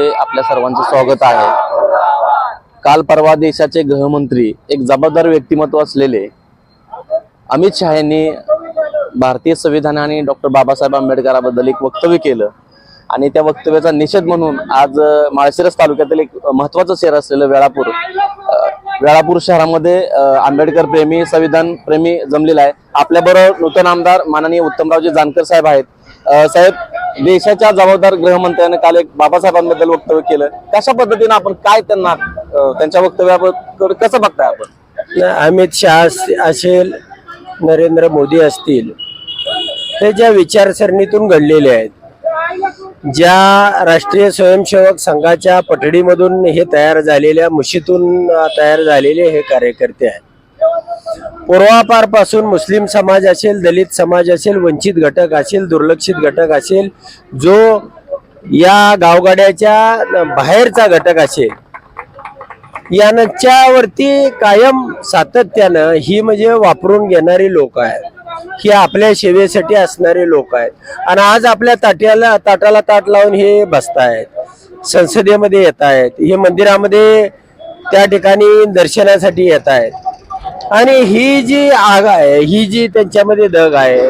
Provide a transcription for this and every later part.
आपल्या सर्वांचं स्वागत आहे. काल परवा देशाचे गृहमंत्री एक जबाबदार व्यक्तिमत्व असलेले अमित शहा यांनी भारतीय संविधानाने डॉक्टर बाबासाहेब आंबेडकराबद्दल एक वक्तव्य केलं. आणि त्या वक्तव्याचा निषेध म्हणून आज माळशिरस तालुक्यातील एक महत्वाचं शहर असलेलं वेळापूर वेळापूर शहरामध्ये आंबेडकर प्रेमी संविधान प्रेमी जमलेला आहे. आपल्याबरोबर नूतन आमदार माननीय उत्तमरावजी जानकर साहेब आहेत. साहेब देशाच्या जबाबदार गृहमंत्र्याने काल एक बाबासाहेबांबद्दल वक्तव्य केलं. कशा पद्धतीने आपण काय त्यांना त्यांच्या वक्तव्याबद्दल कसं बघताय आपण? अमित शहा असेल नरेंद्र मोदी असतील हे ज्या विचारसरणीतून घडलेले आहेत ज्या राष्ट्रीय स्वयंसेवक संघाच्या पठडीमधून हे तयार झालेल्या मुशीतून तयार झालेले हे कार्यकर्ते आहेत. पूर्वापारपासून मुस्लिम समाज असेल दलित समाज असेल वंचित घटक असेल दुर्लक्षित घटक असेल जो या गावगाड्याच्या बाहेरचा घटक असेल यांच्यावरती कायम सातत्यानं ही म्हणजे वापरून घेणारी लोक आहेत. ही आपल्या सेवेसाठी असणारे लोक आहेत. आणि आज आपल्या ताट्याला ताटाला ताट लावून हे बसतायत संसदेमध्ये येत आहेत हे मंदिरामध्ये त्या ठिकाणी दर्शनासाठी येत आहेत आणि ही जी आग आहे ही जी त्यांच्यामध्ये दग आहे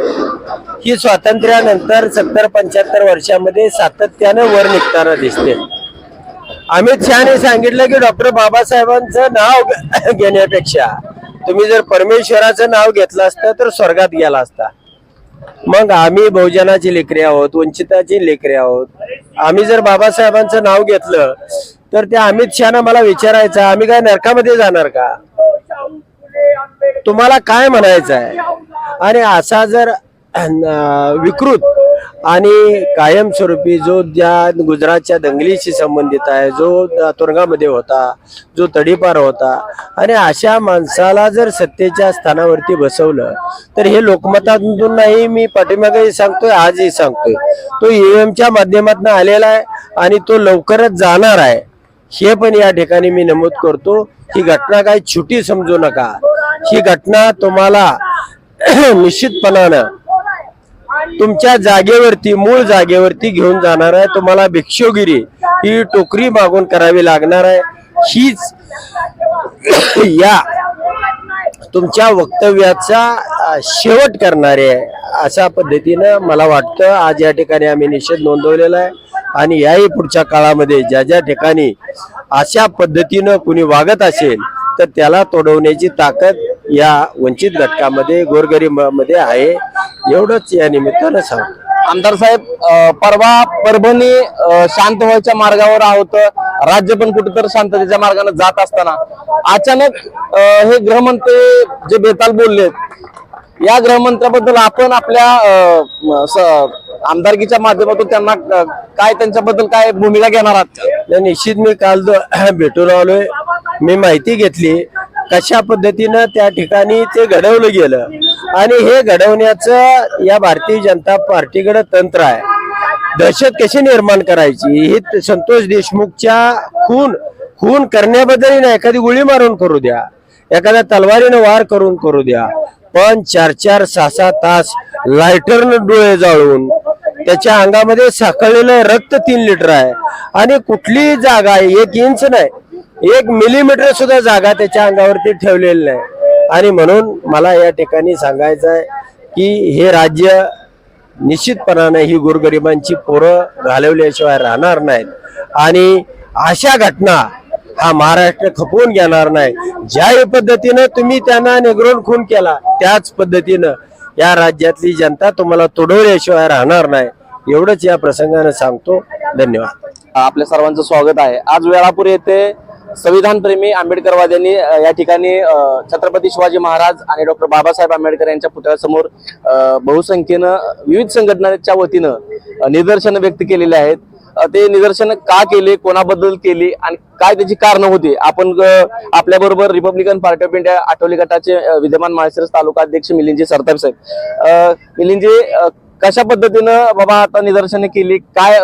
ही स्वातंत्र्यानंतर सत्तर पंच्याहत्तर वर्षामध्ये सातत्यानं वर निघताना दिसते. अमित शहाने सांगितलं की डॉक्टर बाबासाहेबांचं नाव घेण्यापेक्षा तुम्ही जर परमेश्वराचं नाव घेतलं असतं तर स्वर्गात गेला असता. मग आम्ही बहुजनाची लेकरे आहोत वंचिताची लेकरे आहोत. आम्ही जर बाबासाहेबांचं नाव घेतलं तर त्या अमित शहानं मला विचारायचं आम्ही काय नरकामध्ये जाणार का? तुम्हाला काय म्हणायचं आहे आणि असा जर विकृत आणि कायमस्वरूपी जो ज्या गुजरातच्या दंगलीशी संबंधित आहे जो तुरुंगामध्ये होता जो तडीपार होता आणि अशा माणसाला जर सत्तेच्या स्थानावरती बसवलं तर हे लोकमतातून नाही मी पाठीमागेही सांगतोय आजही सांगतोय. तो ईव्हीएमच्या माध्यमातून आलेला आहे आणि तो लवकरच जाणार आहे. हे पण या ठिकाणी मी नमूद करतो ही घटना काही छुटी समजू नका. ही घटना तुम्हाला निश्चितपणानं तुमच्या जागेवरती मूळ जागेवरती घेऊन जाणार आहे. तुम्हाला भिक्षोगिरी ही टोकरी मागून करावी लागणार आहे. हीच या तुमच्या वक्तव्याचा शेवट करणारे आहे अशा पद्धतीनं मला वाटतं आज या ठिकाणी आम्ही निषेध नोंदवलेला आहे. आणि याही पुढच्या काळामध्ये ज्या ज्या ठिकाणी अशा पद्धतीनं कुणी वागत असेल तर त्याला तोडवण्याची ताकद या वंचित घटकामध्ये गोरगरीबामध्ये आहे. एवढंच या निमित्तानं सांगतो. आमदार साहेब परवा परभणी शांत व्हायच्या मार्गावर आहोत. राज्य पण कुठेतरी शांततेच्या मार्गाने जात असताना. अचानक हे गृहमंत्री जे बेताल बोललेत या गृहमंत्र्याबद्दल आपण आपल्या आमदारकीच्या माध्यमातून त्यांना काय त्यांच्याबद्दल काय भूमिका घेणार आहात? निश्चित मी काल भेटून आलोय मी माहिती घेतली कशा पद्धतीनं त्या ठिकाणी ते घडवलं गेलं. आणि हे घडवण्याचं या भारतीय जनता पार्टीकडे तंत्र आहे. दहशत कशी निर्माण करायची? ही संतोष देशमुखच्या खून खून करण्याबद्दल ना एखादी गोळी मारून करू द्या. एखाद्या तलवारीनं वार करून करू द्या. पण चार चार सहा सहा तास लायटरनं डोळे जाळून त्याच्या अंगामध्ये साखळलेलं रक्त तीन लिटर आहे. आणि कुठली जागा एक इंच नाही. एक मिलीमीटर सुद्धा जागा त्याच्या अंगावरती ठेवलेली नाही. आणि म्हणून मला या ठिकाणी सांगायचं आहे की हे राज्य निश्चितपणाने ही गोरगरिबांची पोरं घालवल्याशिवाय राहणार नाहीत. आणि अशा घटना हा महाराष्ट्र खपवून घेणार नाही. ज्या पद्धतीनं तुम्ही त्यांना निग्रोन खून केला त्याच पद्धतीनं या राज्यातली जनता तुम्हाला तोडवल्याशिवाय राहणार नाही. एवढंच या प्रसंगानं सांगतो. धन्यवाद. आपल्या सर्वांचं स्वागत आहे. आज वेळापूर येथे संविधान प्रेमी आंबेडकरवाद्यांनी या ठिकाणी छत्रपती शिवाजी महाराज आणि डॉक्टर बाबासाहेब आंबेडकर यांच्या पुतळ्यासमोर बहुसंख्येनं विविध संघटनांच्या वतीनं निदर्शनं व्यक्त केलेली आहेत. ते निदर्शन का केले कोणाबद्दल केली आणि काय त्याची कारण होती आपण आपल्या बरोबर रिपब्लिकन पार्टी ऑफ इंडिया आठवली गटाचे विद्यमान माळशिरस तालुका अध्यक्ष मिलिंदजी सरताप साहेब. मिलिंजी मिलिंदजी कशा पद्धतीनं बाबा आता निदर्शनं केली काय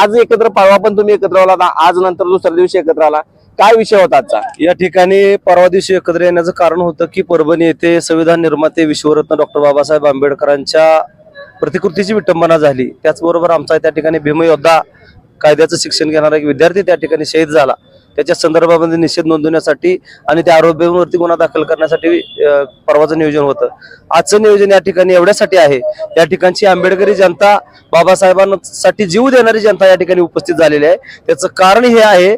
आज एकत्र पाळवा पण तुम्ही एकत्र आला आज नंतर दुसऱ्या दिवशी एकत्र आला. काय विषय होता आजचा? या ठिकाणी परवा दिवशी एकत्र येण्याचं कारण होतं की परभणी येथे संविधान निर्माते विश्वरत्न डॉक्टर बाबासाहेब आंबेडकरांच्या प्रतिकृतीची विटंबना झाली. त्याचबरोबर आमचा त्या ठिकाणी भीमयोद्धा कायद्याचं शिक्षण घेणारा एक विद्यार्थी त्या ठिकाणी शहीद झाला. त्याच्या संदर्भामध्ये निषेध नोंदवण्यासाठी आणि त्या आरोपीवरती गुन्हा दाखल करण्यासाठी परवाचं नियोजन होतं. आजचं नियोजन या ठिकाणी एवढ्यासाठी आहे या ठिकाणची आंबेडकरी जनता बाबासाहेबांसाठी जीव देणारी जनता या ठिकाणी उपस्थित झालेली आहे. त्याचं कारण हे आहे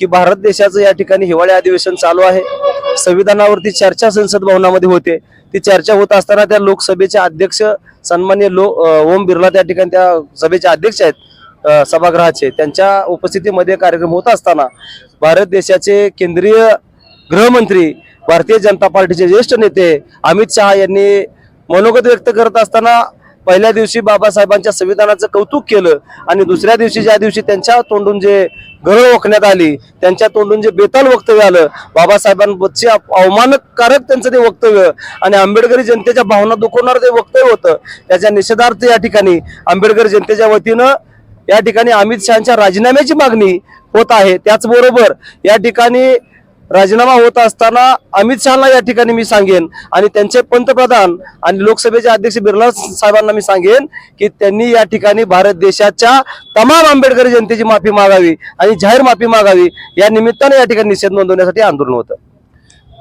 की भारत देशाचं या ठिकाणी हिवाळी अधिवेशन चालू आहे. संविधानावरती चर्चा संसद भवनामध्ये होते. ती चर्चा होत असताना त्या लोकसभेचे अध्यक्ष सन्मान्य लो ओम बिर्ला त्या ठिकाणी त्या सभेचे अध्यक्ष आहेत सभागृहाचे. त्यांच्या उपस्थितीमध्ये कार्यक्रम होत असताना भारत देशाचे केंद्रीय गृहमंत्री भारतीय जनता पार्टीचे ज्येष्ठ नेते अमित शहा यांनी मनोगत व्यक्त करत असताना पहिल्या दिवशी बाबासाहेबांच्या संविधानाचं कौतुक केलं आणि दुसऱ्या दिवशी ज्या दिवशी त्यांच्या तोंडून जे गरळ ओकण्यात आली त्यांच्या तोंडून जे बेताल वक्तव्य आलं बाबासाहेबांचे अवमानकारक त्यांचं ते वक्तव्य आणि आंबेडकरी जनतेच्या भावना दुखवणारं ते वक्तव्य होतं त्याच्या निषेधार्थ या ठिकाणी आंबेडकर जनतेच्या वतीनं या ठिकाणी अमित शहाच्या राजीनाम्याची मागणी होत आहे. त्याचबरोबर या ठिकाणी राजीनामा होत असताना अमित शहाला या ठिकाणी मी सांगेन आणि त्यांचे पंतप्रधान आणि लोकसभेचे अध्यक्ष बिर्ला साहेबांना मी सांगेन की त्यांनी या ठिकाणी भारत देशाच्या तमाम आंबेडकरी जनतेची माफी मागावी आणि जाहीर माफी मागावी या निमित्ताने या ठिकाणी निषेध नोंदवण्यासाठी आंदोलन होतं.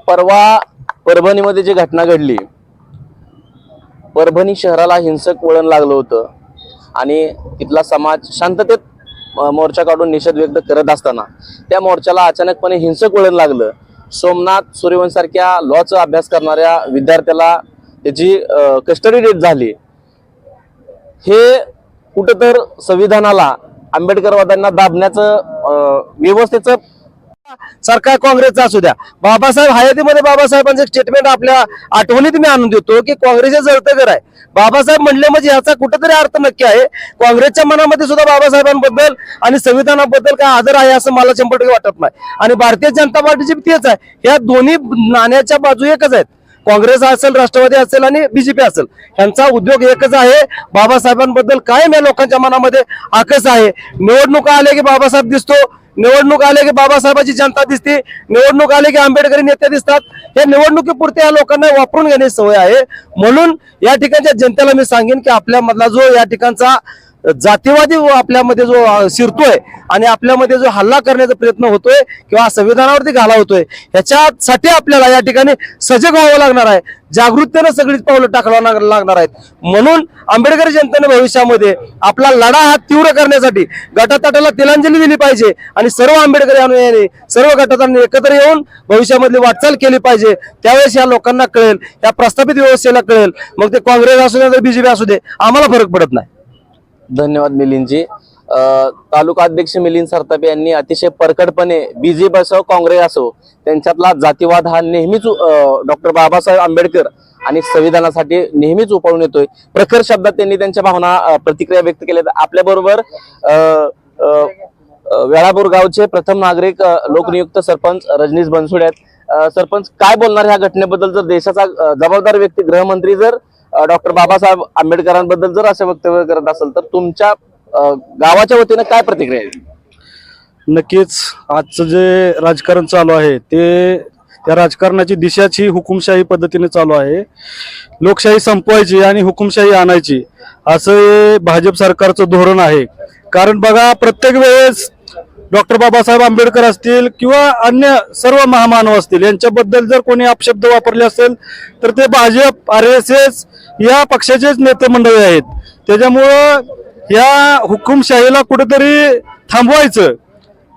परवा परभणीमध्ये जी घटना घडली परभणी शहराला हिंसक वळण लागलं होतं आणि तिथला समाज शांततेत मोर्चा काढून निषेध व्यक्त करत असताना त्या मोर्चाला अचानकपणे हिंसक वळण लागलं. सोमनाथ सूर्यवंशसारख्या लॉचा अभ्यास करणाऱ्या विद्यार्थ्याला त्याची कस्टडी डेट झाली. हे कुठं तर संविधानाला आंबेडकरवाद्यांना दाबण्याचं व्यवस्थेचं सरकार काँग्रेसचा असू द्या. बाबासाहेब हयातीमध्ये बाबासाहेबांचं स्टेटमेंट आपल्या आठवणीत मी आणून देतो की काँग्रेसचे जळतं घर आहे. बाबासाहेब म्हणले म्हणजे ह्याचा कुठेतरी अर्थ नक्की आहे. काँग्रेसच्या मनामध्ये सुद्धा बाबासाहेबांबद्दल आणि संविधानाबद्दल काय आदर आहे असं मला शंभर टक्के वाटत नाही. आणि भारतीय जनता पार्टीची तेच आहे. या दोन्ही नाण्याच्या बाजू एकच आहेत. काँग्रेस असेल राष्ट्रवादी असेल आणि बीजेपी असेल. यांचा उद्योग एकच आहे. बाबासाहेबांबद्दल कायम या लोकांच्या मनामध्ये आकस आहे. निवडणुका आल्या की बाबासाहेब दिसतो. निवडणूक आले की बाबासाहेबांची जनता दिसते निवडणूक आले की आंबेडकरी नेते दिसतात. हे निवडणुकीपुरते या लोकांना वापरून घेण्याची सवय आहे. म्हणून या ठिकाणच्या जनतेला मी सांगेन की आपल्यामधला जो या ठिकाणचा जातीवादी व आपल्यामध्ये जो शिरतोय आणि आपल्यामध्ये जो हल्ला करण्याचा प्रयत्न होतोय किंवा संविधानावरती घाला होतोय याच्यासाठी आपल्याला या ठिकाणी सजग व्हावं लागणार आहे. जागृततेनं सगळीच पावलं टाकावं लागणार आहेत. म्हणून आंबेडकरी जनतेने भविष्यामध्ये आपला लढा हा तीव्र करण्यासाठी गटातटाला तिलांजली दिली पाहिजे आणि सर्व आंबेडकरी अनुयायांनी सर्व गटातांनी एकत्र येऊन भविष्यामधली वाटचाल केली पाहिजे. त्यावेळेस या लोकांना कळेल या प्रस्थापित व्यवस्थेला कळेल. मग ते काँग्रेस असू दे बीजेपी असू दे आम्हाला फरक पडत नाही. धन्यवाद मिलिंदजी. तालुका अध्यक्ष मिलिंद सरतापे यांनी अतिशय परकडपणे बीजेपी असो काँग्रेस असो त्यांच्यातला जातीवाद हा नेहमीच डॉक्टर बाबासाहेब आंबेडकर आणि संविधानासाठी नेहमीच उपाळून येतोय. प्रखर शब्दात त्यांनी त्यांच्या भावना प्रतिक्रिया व्यक्त केल्या. आपल्या बरोबर वेळापूर गावचे प्रथम नागरिक लोकनियुक्त सरपंच रजनीश बनसोडे आहेत. सरपंच काय बोलणार ह्या घटनेबद्दल? जर देशाचा जबाबदार व्यक्ती गृहमंत्री जर डॉक्टर बाबासाहेब आंबेडकरांबद्दल जर असे वक्तव्य करत असेल तर तुमच्या गावाच्या वतीनं काय प्रतिक्रिया आहे? नक्कीच आजचं जे राजकारण चालू आहे ते त्या राजकारणाची दिशाच ही हुकुमशाही पद्धतीने चालू आहे. लोकशाही संपवायची आणि हुकुमशाही आणायची असं भाजप सरकारचं धोरण आहे. कारण बघा प्रत्येक वेळेस डॉक्टर बाबासाहेब आंबेडकर असतील किंवा अन्य सर्व महामानव असतील यांच्याबद्दल जर कोणी अपशब्द वापरले असेल तर ते भाजप आर एस एस या पक्षाचेच नेते मंडळी आहेत. त्याच्यामुळं या हुकुमशाहीला कुठेतरी थांबवायचं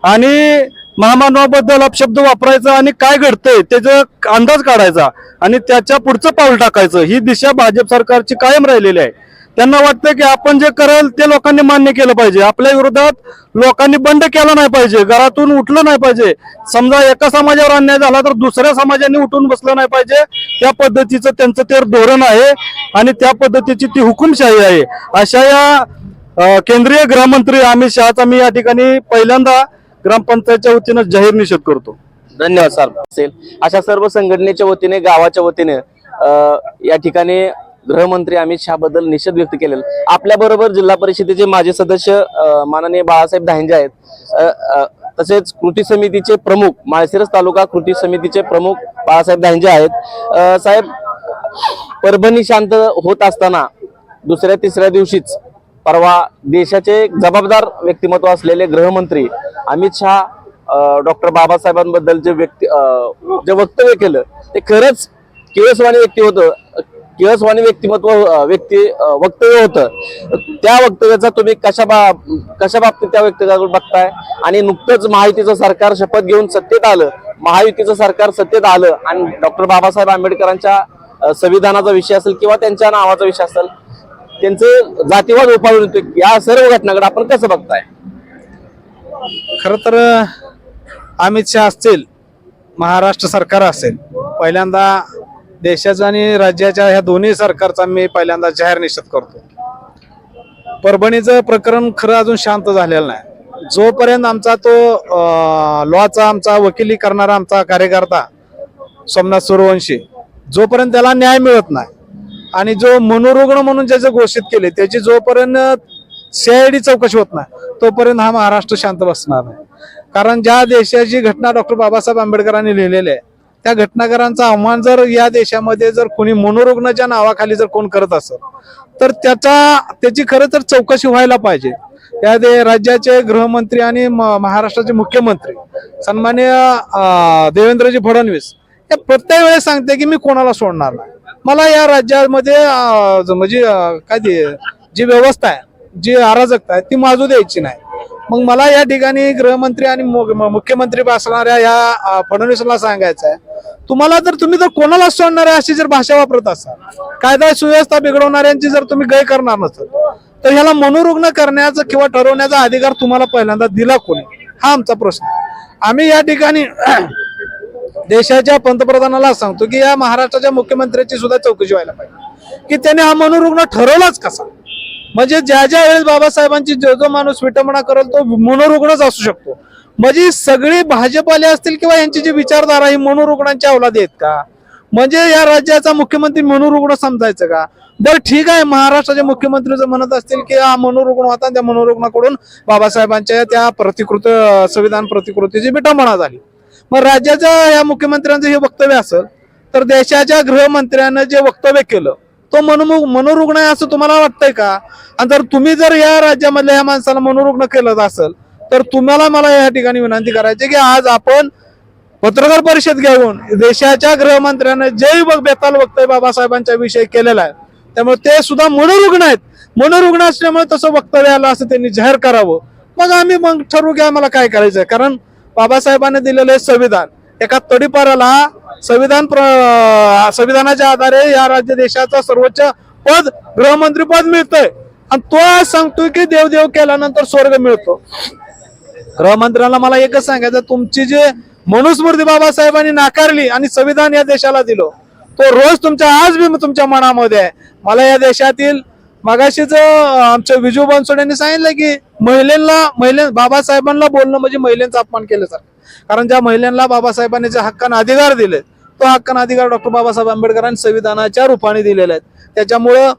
आणि महामानवाबद्दल अपशब्द वापरायचा आणि काय घडतंय त्याचा अंदाज काढायचा आणि त्याच्या पुढचं पाऊल टाकायचं. ही दिशा भाजप सरकारची कायम राहिलेली आहे. त्यांना वाटतं की आपण जे करेल ते लोकांनी मान्य केलं पाहिजे. आपल्या विरोधात लोकांनी बंड केला नाही पाहिजे. घरातून उठलं नाही पाहिजे. समजा एका समाजावर अन्याय झाला तर दुसऱ्या समाजाने उठून बसलं नाही पाहिजे. त्या पद्धतीचं त्यांचं ते धोरण आहे आणि त्या पद्धतीची ती हुकुमशाही आहे. अशा या केंद्रीय गृहमंत्री अमित शहाचा मी या ठिकाणी पहिल्यांदा ग्रामपंचायतच्या वतीनं जाहीर निषेध करतो. धन्यवाद सर. असेल. अशा सर्व संघटनेच्या वतीने गावाच्या वतीने या ठिकाणी गृहमंत्री अमित शहा बद्दल निषेध व्यक्त केलेला आपल्या बरोबर जिल्हा परिषदेचे माजी सदस्य माननीय बाळासाहेब धांजे आहेत. तसेच कृती समितीचे प्रमुख माळशिरस तालुका कृती समितीचे प्रमुख बाळासाहेब धांजे आहेत. साहेब परभणी शांत होत असताना दुसऱ्या तिसऱ्या दिवशीच परवा देशाचे एक जबाबदार व्यक्तिमत्व असलेले गृहमंत्री अमित शहा डॉक्टर बाबासाहेबांबद्दल जे व्यक्ती जे वक्तव्य केलं ते खरंच केळसवाणी व्यक्ती होतं केळसवाणी व्यक्तिमत्व व्यक्ती वक्तव्य होतं. त्या वक्तव्याचा तुम्ही कशा बा कशा बाबतीत त्या वक्तव्याकडे बघताय? आणि नुकतंच महायुतीचं सरकार शपथ घेऊन सत्तेत आलं महायुतीचं सरकार सत्तेत आलं आणि डॉक्टर बाबासाहेब आंबेडकरांच्या संविधानाचा विषय असेल किंवा त्यांच्या नावाचा विषय असेल त्यांचं जातीवाद उफाळून येतो या सर्व घटनाकडे आपण कसं बघताय? खर तर अमित शहा असतील महाराष्ट्र सरकार असेल पहिल्यांदा देशाचा आणि राज्याच्या ह्या दोन्ही सरकारचा मी पहिल्यांदा जाहीर निषेध करतो. परभणीचं प्रकरण खरं अजून शांत झालेलं नाही. जोपर्यंत आमचा तो लॉचा आमचा वकिली करणारा आमचा कार्यकर्ता सोमनाथ सूर्यवंशी जोपर्यंत त्याला न्याय मिळत नाही आणि जो मनोरुग्ण म्हणून ज्याचे घोषित केले त्याची जोपर्यंत सीआयडी चौकशी होत नाही तोपर्यंत हा महाराष्ट्र शांत बसणार नाही. कारण ज्या देशाची घटना डॉक्टर बाबासाहेब आंबेडकरांनी लिहिलेली आहे त्या घटनाकारांचा आव्हान जर या देशामध्ये जर कोणी मनोरुग्णाच्या नावाखाली जर कोण करत असेल तर त्याचा त्याची खरं तर चौकशी व्हायला पाहिजे. त्या दे राज्याचे गृहमंत्री आणि म- महाराष्ट्राचे मुख्यमंत्री सन्मान्य देवेंद्रजी फडणवीस हे प्रत्येक वेळेस सांगते की मी कोणाला सोडणार नाही. मला या राज्यामध्ये म्हणजे काय ते जी व्यवस्था आहे जी अराजकता आहे ती माजू द्यायची नाही. मग मला या ठिकाणी गृहमंत्री आणि मुख्यमंत्री असणाऱ्या या फडणवीसला सांगायचं आहे. तुम्हाला जर तुम्ही जर कोणाला सोडणाऱ्या अशी जर भाषा वापरत असाल कायदा सुव्यवस्था बिघडवणाऱ्यांची जर तुम्ही गय करणार नसाल तर ह्याला मनोरुग्ण करण्याचा किंवा ठरवण्याचा अधिकार तुम्हाला पहिल्यांदा दिला कोणी? हा आमचा प्रश्न आम्ही या ठिकाणी देशाच्या पंतप्रधानाला सांगतो की या महाराष्ट्राच्या मुख्यमंत्र्याची सुद्धा चौकशी व्हायला पाहिजे. की त्याने हा मनोरुग्ण ठरवलाच कसा? म्हणजे ज्या ज्या वेळेस बाबासाहेबांची जो जो माणूस विटंबना करेल तो मनोरुग्णच असू शकतो. म्हणजे सगळी भाजपाले असतील किंवा यांची जी विचारधारा ही मनोरुग्णांच्या अवलादी आहेत का? म्हणजे या राज्याचा मुख्यमंत्री मनोरुग्ण समजायचं का? बरं ठीक आहे महाराष्ट्राचे मुख्यमंत्री जर म्हणत असतील की हा मनोरुग्ण होता त्या मनोरुग्णाकडून बाबासाहेबांच्या त्या प्रतिकृत संविधान प्रतिकृतीची विटंबना झाली. मग राज्याच्या या मुख्यमंत्र्यांचं हे वक्तव्य असेल तर देशाच्या गृहमंत्र्यानं जे वक्तव्य केलं तो मनो मनोरुग्ण आहे असं तुम्हाला वाटतंय का? आणि जर तुम्ही जर या राज्यामधल्या या माणसाला मनोरुग्ण केलं असेल तर तुम्हाला मला या ठिकाणी विनंती करायची की आज आपण पत्रकार परिषद घेऊन देशाच्या गृहमंत्र्यानं जे बघ बेताल वक्तव्य बाबासाहेबांच्या विषयी केलेला आहे. त्यामुळे ते सुद्धा मनोरुग्ण आहेत. मनोरुग्ण असल्यामुळे तसं वक्तव्य आलं असं त्यांनी जाहीर करावं. मग आम्ही मग ठरवू की आम्हाला काय करायचं कारण बाबासाहेबांनी दिलेले संविधान. एका तडीपाराला संविधान संविधानाच्या आधारे या राज्य देशाचा सर्वोच्च पद गृहमंत्री पद मिळतंय. आणि तो सांगतोय की देवदेव केल्यानंतर स्वर्ग मिळतो. गृहमंत्र्यांना मला एकच सांगायचं तुमची जे मनुस्मृती बाबासाहेबांनी नाकारली आणि संविधान या देशाला दिलं तो रोज तुमच्या आज बी तुमच्या मनामध्ये आहे. मला या देशातील मगाशीच आमच्या विजू बनसोड यांनी सांगितलं की महिलांना महिला बाबासाहेबांना बोलणं म्हणजे महिलांचा अपमान केल्यासारखं. कारण ज्या महिलांना बाबासाहेबांनी जे हक्काने अधिकार दिले तो हक्कान अधिकार डॉक्टर बाबासाहेब आंबेडकरांनी संविधानाच्या रूपाने दिलेला आहेत त्याच्यामुळं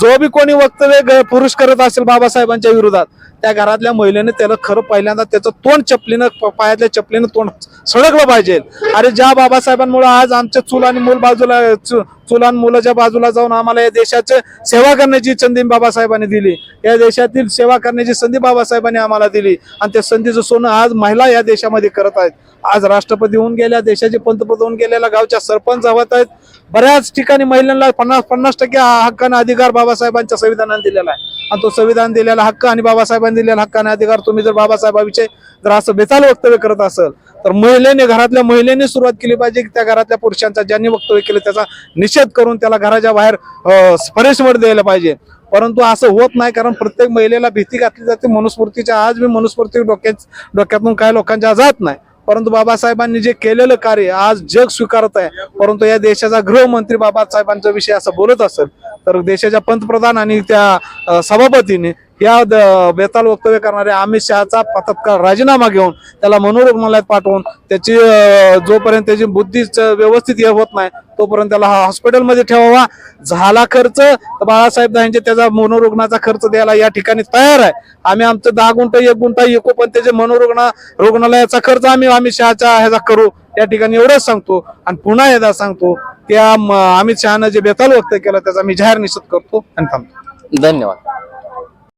जो बी कोणी वक्तव्य ग- पुरुष करत असेल बाबासाहेबांच्या विरोधात त्या घरातल्या महिलेने त्याला खरं पहिल्यांदा त्याचं तोंड चपलीनं प- पायातल्या चपलीनं तोंड सडकलं पाहिजे. अरे ज्या बाबासाहेबांमुळे आज आमच्या चूल आणि मूल बाजूला चूल आणि मुलाच्या बाजूला जाऊन आम्हाला या देशाचे सेवा करण्याची संधी बाबासाहेबांनी दिली. या देशातील सेवा करण्याची संधी बाबासाहेबांनी आम्हाला दिली. आणि त्या संधीचं सोनं आज महिला या देशामध्ये करत आहेत. आज राष्ट्रपती होऊन गेल्या देशाचे पंतप्रधान होऊन गेलेल्या गावच्या सरपंच हवत आहेत. बऱ्याच ठिकाणी महिलांना पन्नास पन्नास टक्के हा हक्काने अधिकार बाबासाहेबांच्या संविधानाने दिलेला आहे. आणि तो संविधान दिलेला हक्क आणि बाबासाहेबांनी दिलेला हक्काने अधिकार तुम्ही जर बाबासाहेबाविषयी जर असं बेताल वक्तव्य करत असेल तर महिलेने घरातल्या महिलेने सुरुवात केली पाहिजे की त्या घरातल्या पुरुषांचा ज्यांनी वक्तव्य केलं त्याचा निषेध करून त्याला घराच्या बाहेर पनिशमेंट द्यायला पाहिजे. परंतु असं होत नाही कारण प्रत्येक महिलेला भीती घातली जाते. मनुस्मृतीच्या आज मी मनुस्मृती डोक्यात डोक्यातून काही लोकांच्या जात नाही. परंतु बाबासाहेबांनी जे केलेलं कार्य आज जग स्वीकारत आहे. परंतु या देशाचा गृहमंत्री बाबासाहेबांचा विषय असं बोलत असेल तर देशाच्या पंतप्रधान आणि त्या सभापतीने या द- बेताल वक्तव्य करणाऱ्या अमित शहाचा तत्काळ राजीनामा घेऊन त्याला मनोरुग्णालयात पाठवून त्याची जोपर्यंत त्याची बुद्धी व्यवस्थित हे होत नाही तोपर्यंत त्याला हा हॉस्पिटलमध्ये ठेवावा. झाला खर्च तर बाळासाहेब दांचे त्याचा मनोरुग्णाचा खर्च द्यायला या ठिकाणी तयार आहे. आम्ही आमचं दहा गुंठ एक गुंठा एकू पण त्याचे मनोरुग्ण रुग्णालयाचा खर्च आम्ही अमित शहाच्या ह्याचा करू. त्या ठिकाणी एवढंच सांगतो आणि पुन्हा एकदा सांगतो त्या अमित शहानं जे बेताल व्यक्त केलं त्याचा मी जाहीर निषेध करतो आणि थांबतो. धन्यवाद.